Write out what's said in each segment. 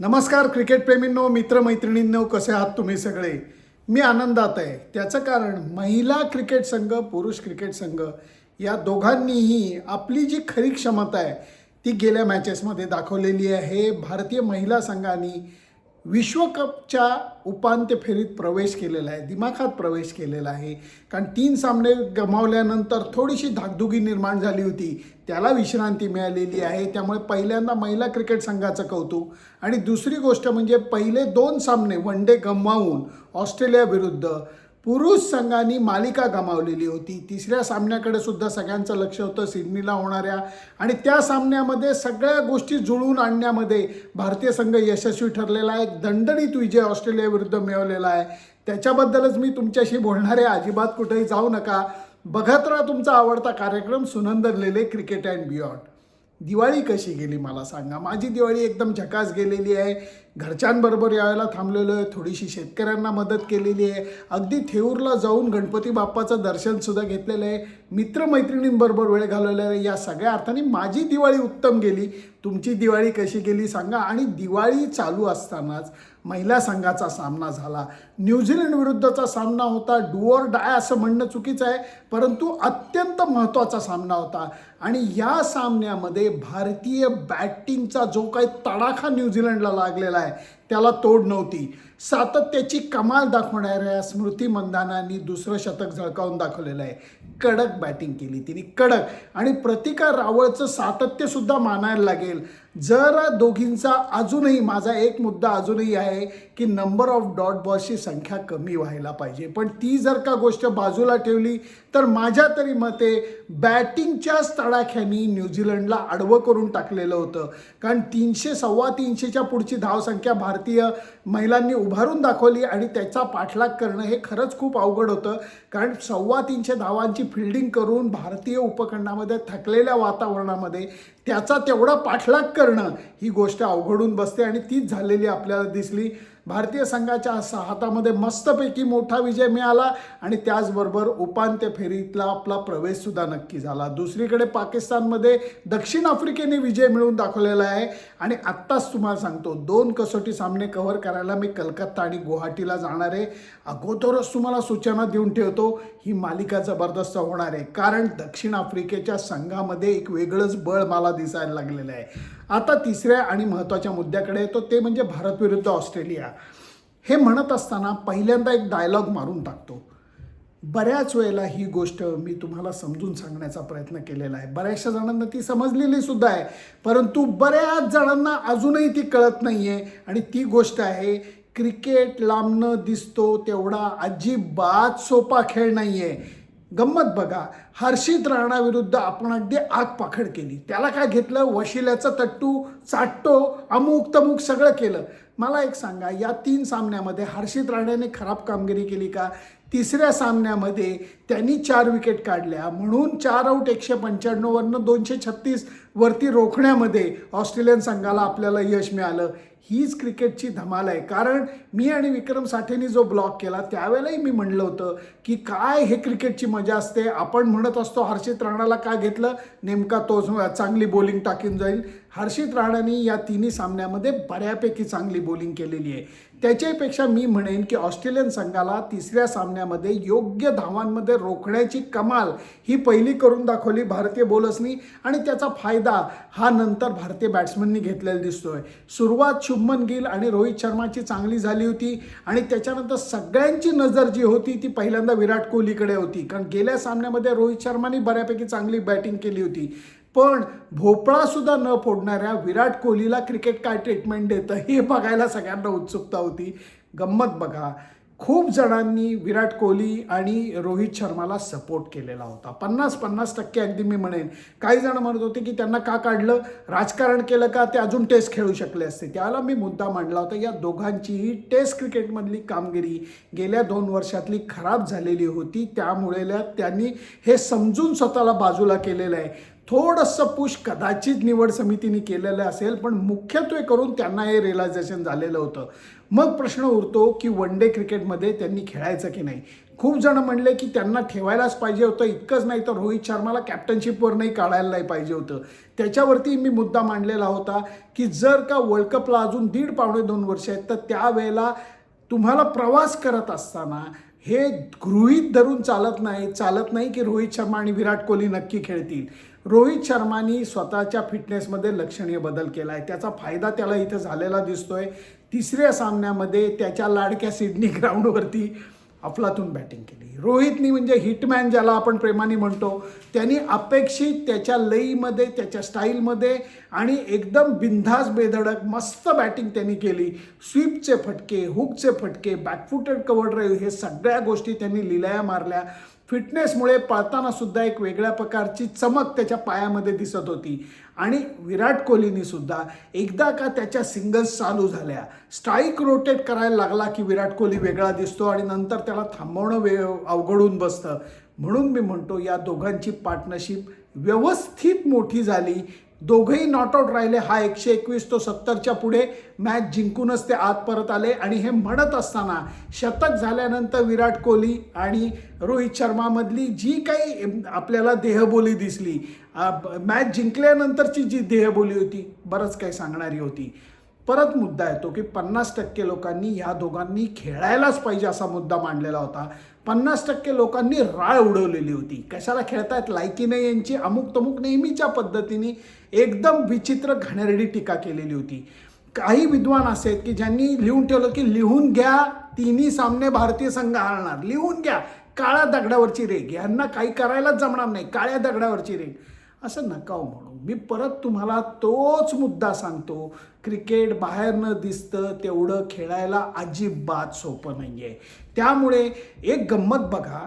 नमस्कार क्रिकेटप्रेमींनो मित्रमैत्रिणींनो कसे आहात तुम्ही सगळे? मी आनंदात आहे. त्याचं कारण महिला क्रिकेट संघ पुरुष क्रिकेट संघ या दोघांनीही आपली जी खरी क्षमता आहे ती गेल्या मॅचेसमध्ये दाखवलेली आहे. भारतीय महिला संघाने विश्वकपच्या उपांत्य फेरीत प्रवेश केलेला आहे दिमाखात प्रवेश केलेला आहे. कारण तीन सामने गमावल्यानंतर थोडीशी धाकधुकी निर्माण झाली होती. त्याला विश्रांती मिळालेली आहे. त्यामुळे पहिल्यांदा महिला क्रिकेट संघाचं कौतुक. आणि दुसरी गोष्ट म्हणजे पहिले दोन सामने वन डे गमावून ऑस्ट्रेलियाविरुद्ध पुरुष संघाने मालिका गमावलेली होती. तिसऱ्या सामन्याकडे सुद्धा सगळ्यांचं लक्ष होतं सिडनीला होणाऱ्या आणि त्या सामन्यामध्ये सगळ्या गोष्टी जुळवून आणण्यामध्ये भारतीय संघ यशस्वी ठरलेला आहे. एक दणदणीत विजय ऑस्ट्रेलियाविरुद्ध मिळवलेला आहे. त्याच्याबद्दलच मी तुमच्याशी बोलणार आहे अजिबात कुठेही जाऊ नका. बघत राहा तुमचा आवडता कार्यक्रम Sunandan Lele cricket and beyond. Diwali कशी गेली मला सांगा. माझी दिवाळी एकदम झकास गेलेली आहे. घरच्यांबरोबर यावेळेला थांबलेलो आहे. थोडीशी शेतकऱ्यांना मदत केलेली आहे. अगदी थेऊरला जाऊन गणपती बाप्पाचं दर्शनसुद्धा घेतलेलं आहे. मित्रमैत्रिणींबरोबर वेळ घालवलेला आहे. या सगळ्या अर्थाने माझी दिवाळी उत्तम गेली. तुमची दिवाळी कशी गेली सांगा. आणि दिवाळी चालू असतानाच महिला संघाचा सामना झाला. न्यूझीलंड विरुद्धचा सामना होता. डुअर डाय असं म्हणणं चुकीचं आहे परंतु अत्यंत महत्त्वाचा सामना होता. आणि या सामन्यामध्ये भारतीय बॅटिंगचा जो काही तडाखा न्यूझीलंडला लागलेला आहे त्याला तोड नव्हती. सातत्याची कमाल दाखवणाऱ्या स्मृती मंदानांनी दुसरं शतक झळकावून दाखवलेलं आहे. कडक बॅटिंग केली तिने कडक. आणि प्रतिका रावळचं सातत्यसुद्धा मानायला लागेल. जर दोघींचा अजूनही माझा एक मुद्दा अजूनही आहे की नंबर ऑफ डॉट बॉल्सची संख्या कमी व्हायला पाहिजे. पण ती जर का गोष्ट बाजूला ठेवली तर माझ्या तरी मते बॅटिंगच्याच तडाख्यानी न्यूझीलंडला आडवं करून टाकलेलं होतं. कारण तीनशे सव्वा तीनशेच्या पुढची धावसंख्या भारतीय महिलांनी उभारून दाखवली आणि त्याचा पाठलाग करणं हे खरंच खूप अवघड होतं. कारण सव्वा तीनशे धावांची फिल्डिंग करून भारतीय उपखंडामध्ये थकलेल्या वातावरणामध्ये त्याचा तेवढा पाठलाग करणं ही गोष्ट अवघडून बसते आणि तीच झालेली आपल्याला दिसली. भारतीय संघाच्या हातामध्ये मस्तपैकी मोठा विजय मिळाला आणि त्याचबरोबर उपांत्य फेरीतला आपला प्रवेशसुद्धा नक्की झाला. दुसरीकडे पाकिस्तानमध्ये दक्षिण आफ्रिकेने विजय मिळवून दाखवलेला आहे. आणि आत्ताच तुम्हाला सांगतो दोन कसोटी सामने कव्हर करायला मी कलकत्ता आणि गुवाहाटीला जाणार आहे. अगोदरच तुम्हाला सूचना देऊन ठेवतो ही मालिका जबरदस्त होणार आहे. कारण दक्षिण आफ्रिकेच्या संघामध्ये एक वेगळंच बळ मला दिसायला लागलेलं आहे. आता तिसऱ्या आणि महत्त्वाच्या मुद्द्याकडे येतो ते म्हणजे भारत विरुद्ध ऑस्ट्रेलिया. हे म्हणत असताना पहिल्यांदा एक डायलॉग मारून टाकतो. बऱ्याच वेळेला ही गोष्ट मी तुम्हाला समजून सांगण्याचा प्रयत्न केलेला आहे. बऱ्याचशा जणांना ती समजलेली सुद्धा आहे परंतु बऱ्याच जणांना अजूनही ती कळत नाही आहे आणि ती गोष्ट आहे क्रिकेट लांबणं दिसतो तेवढा अजिबात सोपा खेळ नाही आहे गंमत बघा. हर्षित राणाविरुद्ध आपण अगदी आग पाखड केली. त्याला काय घेतलं? वशिल्याचं तट्टू चाटतो अमुक तमुक सगळं केलं. मला एक सांगा या तीन सामन्यामध्ये हर्षित राणाने खराब कामगिरी केली का? तिसऱ्या सामन्यामध्ये त्यांनी चार विकेट काढल्या. म्हणून चार आऊट एकशे पंच्याण्णववरनं दोनशे छत्तीस वरती रोखण्यामध्ये ऑस्ट्रेलियन संघाला आपल्याला यश मिळालं. हीच क्रिकेटची धमाल आहे. कारण मी आणि विक्रम साठेनी जो ब्लॉग केला त्यावेळेलाही मी म्हणलं होतं की काय हे क्रिकेटची मजा असते. आपण म्हणत असतो हर्षित राणाला काय घेतलं? नेमका तो चांगली बॉलिंग टाकीन जाईल. हर्षित राणाने या तिन्ही सामन्यामध्ये बऱ्यापैकी चांगली बॉलिंग केलेली आहे. त्याच्यापेक्षा मी म्हणेन की ऑस्ट्रेलियन संघाला तिसऱ्या सामन्यामध्ये योग्य धावांमध्ये रोखण्याची कमाल ही पहिली करून दाखवली भारतीय बॉलर्सनी आणि त्याचा फायदा हा नंतर भारतीय बॅट्समननी घेतलेला दिसतोय. सुरुवात शुभमन गिल आणि रोहित शर्माची चांगली झाली होती आणि त्याच्यानंतर सगळ्यांची नजर जी होती ती पहिल्यांदा विराट कोहलीकडे होती. कारण गेल्या सामन्यामध्ये रोहित शर्माने बऱ्यापैकी चांगली बॅटिंग केली होती. पण भोपळासुद्धा न फोडणाऱ्या विराट कोहलीला क्रिकेट काय ट्रीटमेंट देतं हे बघायला सगळ्यांना उत्सुकता होती. गंमत बघा. खूप जणांनी विराट कोहली आणि रोहित शर्माला सपोर्ट केलेला होता. पन्नास पन्नास टक्के अगदी मी म्हणेन. काही जण म्हणत होते की त्यांना का काढलं? राजकारण केलं का? ते अजून टेस्ट खेळू शकले असते. त्याला मी मुद्दा मांडला होता. या दोघांचीही टेस्ट क्रिकेटमधली कामगिरी गेल्या दोन वर्षातली खराब झालेली होती. त्यामुळे त्यांनी हे समजून स्वतःला बाजूला केलेलं आहे. थोडंसं पुश कदाचित निवड समितीने केलेलं असेल पण मुख्यत्वे करून त्यांना हे रिलायझेशन झालेलं होतं. मग प्रश्न उरतो की वन डे क्रिकेटमध्ये त्यांनी खेळायचं की नाही? खूप जण म्हणले की त्यांना ठेवायलाच पाहिजे होतं इतकंच नाही तर रोहित शर्माला कॅप्टनशिपवर नाही काढायला नाही पाहिजे होतं. त्याच्यावरती मी मुद्दा मांडलेला होता की जर का वर्ल्ड कपला अजून दीड पावणे दोन वर्ष आहेत तर त्यावेळेला तुम्हाला प्रवास करत असताना हे गृहीत धरून चालत नाही चालत नाही की रोहित शर्मा आणि विराट कोहली नक्की खेळतील. रोहित शर्मानी स्वतःच्या फिटनेसमध्ये लक्षणीय बदल केला आहे त्याचा फायदा त्याला इथं झालेला दिसतोय. तिसऱ्या सामन्यामध्ये त्याच्या लाडक्या सिडनी ग्राउंडवरती अफलातून बॅटिंग केली. रोहितनी म्हणजे हिटमॅन ज्याला आपण प्रेमाने म्हणतो त्यांनी अपेक्षित त्याच्या लईमध्ये त्याच्या स्टाईलमध्ये आणि एकदम बिनधास बेधडक मस्त बॅटिंग त्यांनी केली. स्वीपचे फटके हुकचे फटके बॅकफुटेड कवर ड्राईव्ह हे सगळ्या गोष्टी त्यांनी लिलाया मारल्या. फिटनेसमुळे पळताना सुद्धा एक वेगळ्या प्रकारची चमक त्याच्या पायामध्ये दिसत होती. आणि विराट कोहलीनी सुद्धा एकदा का त्याच्या सिंगल्स चालू झाल्या. स्ट्राईक रोटेट करायला लागला की विराट कोहली वेगळा दिसतो आणि नंतर त्याला थांबवणं वे अवघडून बसतं. म्हणून मी म्हणतो या दोघांची पार्टनरशिप व्यवस्थित मोठी झाली. दोघंही नॉट आउट राहिले. हा एकशे एकवीस तो सत्तरच्या पुढे मॅच जिंकूनच ते आत परत आले. आणि हे म्हणत असताना शतक झाल्यानंतर विराट कोहली आणि रोहित शर्मामधली जी काही आपल्याला देहबोली दिसली. मॅच जिंकल्यानंतरची जी देहबोली होती बरंच काही सांगणारी होती. परत मुद्दा येतो की पन्नास टक्के लोकांनी ह्या दोघांनी खेळायलाच पाहिजे असा मुद्दा मांडलेला होता. पन्नास टक्के लोकांनी राळ उडवलेली होती. कशाला खेळतायत? लायकी नाही यांची. अमुक तमुक नेहमीच्या पद्धतीने एकदम विचित्र घाणेरडी टीका केलेली होती. काही विद्वान असे आहेत की ज्यांनी लिहून ठेवलं की लिहून घ्या तिन्ही सामने भारतीय संघ हारणार. लिहून घ्या. काळ्या दगडावरची रेग यांना काही करायलाच जमणार नाही. काळ्या दगडावरची रेग असं नका हो मी परत तुम्हाला तोच मुद्दा सांगतो. क्रिकेट बाहेर न दिसतं तेवढं खेळायला अजिबात सोपं नाही आहे त्यामुळे एक गंमत बघा.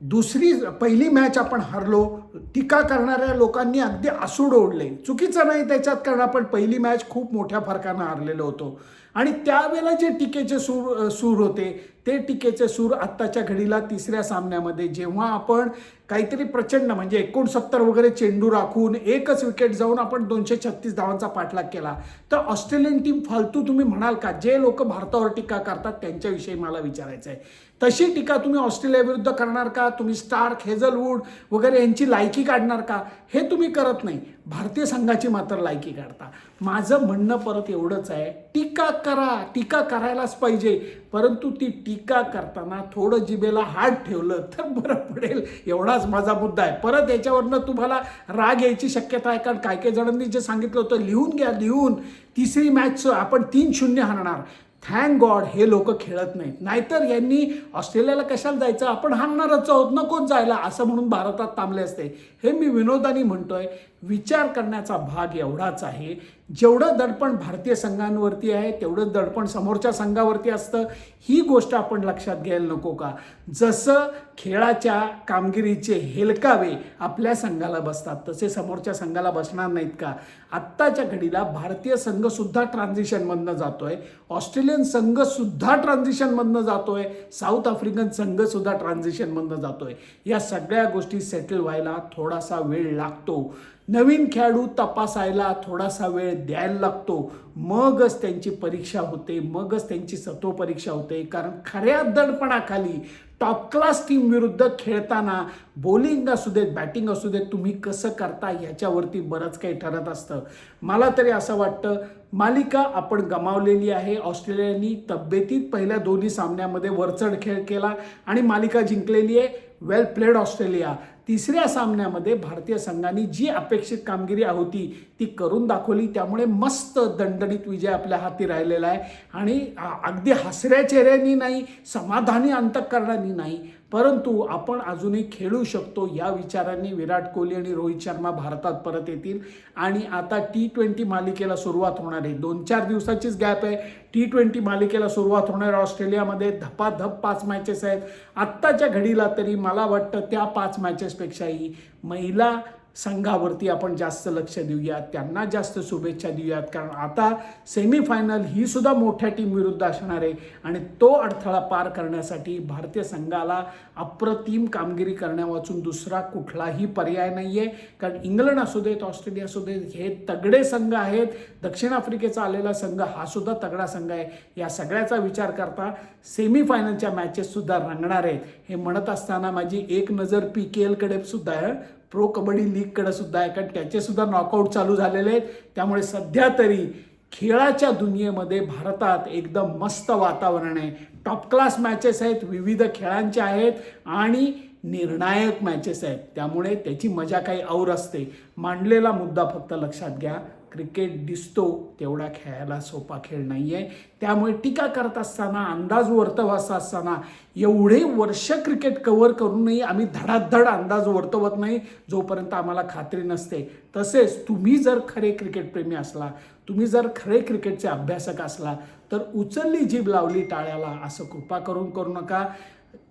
दुसरी पहिली मॅच आपण हरलो टीका करणाऱ्या लोकांनी अगदी आसूड ओढले. चुकीचं नाही त्याच्यात कारण आपण पहिली मॅच खूप मोठ्या फरकानं हरलेलो होतो. आणि त्यावेळेला जे टीकेचे सूर सूर होते ते टीकेचे सूर आत्ताच्या घडीला तिसऱ्या सामन्यामध्ये जेव्हा आपण काहीतरी प्रचंड म्हणजे एकोणसत्तर वगैरे चेंडू राखून एकच विकेट जाऊन आपण दोनशे छत्तीस धावांचा पाठलाग केला तर ऑस्ट्रेलियन टीम फालतू तुम्ही म्हणाल का? जे लोक भारतावर टीका करतात त्यांच्याविषयी मला विचारायचं आहे तशी टीका तुम्ही ऑस्ट्रेलियाविरुद्ध करणार का? तुम्ही स्टार्क हेझलवूड वगैरे यांची लायकी काढणार का? हे तुम्ही करत नाही. भारतीय संघाची मात्र लायकी काढता. माझं म्हणणं परत एवढंच आहे टीका करा टीका करायलाच पाहिजे. परंतु ती टीका करताना थोडं जिबेला हात ठेवलं तर बरं पडेल एवढाच माझा मुद्दा आहे. परत याच्यावरनं तुम्हाला राग यायची शक्यता आहे कारण काय काही जणांनी जे सांगितलं होतं लिहून घ्या लिहून. तिसरी मॅच आपण तीन शून्य हारणार थँक गॉड हे लोक खेळत नाहीत. नाहीतर यांनी ऑस्ट्रेलियाला कशाला जायचं? आपण हारणारच आहोत नकोच जायला असं म्हणून भारतात थांबले असते. हे मी विनोदानी म्हणतोय. विचार करण्याचा भाग एवढाच आहे. जेवढं दडपण भारतीय संघांवरती आहे तेवढं दडपण समोरच्या संघावरती असतं. ही गोष्ट आपण लक्षात घ्यायला नको का? जसं खेळाच्या कामगिरीचे हेलकावे आपल्या संघाला बसतात तसे समोरच्या संघाला बसणार नाहीत का? आत्ताच्या घडीला भारतीय संघसुद्धा ट्रान्झिशनमधनं जातोय. ऑस्ट्रेलियन संघसुद्धा ट्रान्झिशनमधनं जातोय. साऊथ आफ्रिकन संघसुद्धा ट्रान्झिशनमधनं जातोय. या सगळ्या गोष्टी सेटल व्हायला थोडासा वेळ लागतो. नवीन खेळाडू तपासायला थोडासा वेळ द्यायला लागतो. मगच त्यांची परीक्षा होते मगच त्यांची सत्व परीक्षा होते. कारण खऱ्या दडपणाखाली टॉप क्लास टीम विरुद्ध खेळताना बॉलिंग असू देत बॅटिंग असू देत तुम्ही कसं करता ह्याच्यावरती बरंच काही ठरत असतं. मला तरी असं वाटतं मालिका आपण गमावलेली आहे. ऑस्ट्रेलियानी तब्येतीत पहिल्या दोन्ही सामन्यामध्ये वरचढ खेळ केला आणि मालिका जिंकलेली आहे. Well played Australia. तिसऱ्या सामन्यामध्ये भारतीय संघाने जी अपेक्षित कामगिरी होती ती करून दाखवली त्यामुळे मस्त दणदणीत विजय आपल्या हाती राहिलेला आहे. आणि अगदी हसऱ्या चेहऱ्यानी नाही समाधानी अंतकरणाने नाही परंतु आपण अजूनही खेळू शकतो या विचारांनी विराट कोहली आणि रोहित शर्मा भारतात परत येतील. आणि आता टी ट्वेंटी मालिकेला सुरुवात होणार आहे. दोन चार दिवसाचीच गॅप आहे. टी ट्वेंटी मालिकेला सुरुवात होणार आहे ऑस्ट्रेलियामध्ये. धपाधप पाच मॅचेस आहेत. आत्ताच्या घडीला तरी मला वाटतं त्या पाच मॅचेसपेक्षाही महिला संघावरती आपण जास्त लक्ष देऊयात त्यांना जास्त शुभेच्छा देऊयात. कारण आता सेमीफायनल ही सुद्धा मोठ्या टीम विरुद्ध असणार आहे आणि तो अडथळा पार करण्यासाठी भारतीय संघाला अप्रतिम कामगिरी करण्यावाचून दुसरा कुठलाही पर्याय नाही आहे कारण इंग्लंड असू देत ऑस्ट्रेलिया असू देत हे तगडे संघ आहेत. दक्षिण आफ्रिकेचा आलेला संघ हा सुद्धा तगडा संघ आहे. या सगळ्याचा विचार करता सेमीफायनलच्या मॅचेस सुद्धा रंगणार आहेत. हे म्हणत असताना माझी एक नजर पी के एलकडे सुद्धा आहे प्रो कबड्डी लीगकडे सुद्धा आहे. कारण त्याचे सुद्धा नॉकआउट चालू झालेले आहेत. त्यामुळे सध्या तरी खेळाच्या दुनियेमध्ये भारतात एकदम मस्त वातावरण आहे. टॉप क्लास मॅचेस आहेत. विविध खेळांचे आहेत. आणि निर्णायक मॅचेस आहेत. त्यामुळे त्याची मजा काही और असते. मांडलेला मुद्दा फक्त लक्षात घ्या. क्रिकेट दिसतो तेवढा खेळायला सोपा खेळ नाही आहे त्यामुळे टीका करत असताना अंदाज वर्तवत असताना एवढे वर्ष क्रिकेट कव्हर करूनही आम्ही धडाधड अंदाज वर्तवत नाही जोपर्यंत आम्हाला खात्री नसते. तसेच तुम्ही जर खरे क्रिकेटप्रेमी असला तुम्ही जर खरे क्रिकेटचे अभ्यासक असला तर उचलली जीभ लावली टाळ्याला असं कृपा करून करू नका.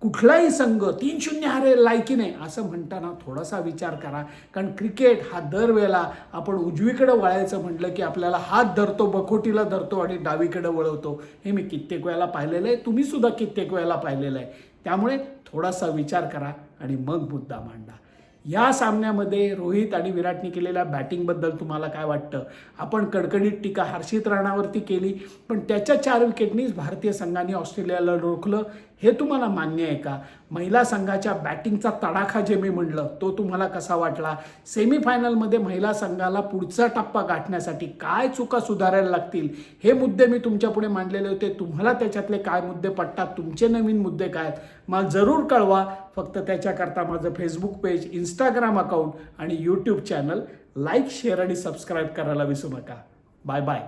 कुठलाही संघ तीन शून्य हरेल लायकी नाही असं म्हणताना थोडासा विचार करा. कारण क्रिकेट हा दरवेळेला आपण उजवीकडे वळायचं म्हटलं की आपल्याला हात धरतो बखोटीला धरतो आणि डावीकडे वळवतो. हे मी कित्येक वेळेला पाहिलेलं आहे तुम्ही सुद्धा कित्येक वेळेला पाहिलेलं आहे. त्यामुळे थोडासा विचार करा आणि मग मुद्दा मांडा. या सामन्यामध्ये रोहित आणि विराटने केलेल्या बॅटिंगबद्दल तुम्हाला काय वाटतं? आपण कडकडीत टीका हर्षित राणावरती केली पण त्याच्या चार विकेटनीच भारतीय संघाने ऑस्ट्रेलियाला रोखलं. हे तुम्हाला मान्य आहे का? महिला संघाच्या बॅटिंगचा तडाखा जे मी म्हणलं तो तुम्हाला कसा वाटला? सेमीफायनलमध्ये महिला संघाला पुढचा टप्पा गाठण्यासाठी काय चुका सुधारायला लागतील? हे मुद्दे मी तुमच्यापुढे मांडलेले होते. तुम्हाला त्याच्यातले काय मुद्दे पडतात तुमचे नवीन मुद्दे काय आहेत? मला जरूर कळवा. फक्त त्याच्याकरता माझं फेसबुक पेज इंस्टाग्राम अकाउंट आणि यूट्यूब चॅनल लाईक शेअर आणि सबस्क्राईब करायला विसरू नका. Bye bye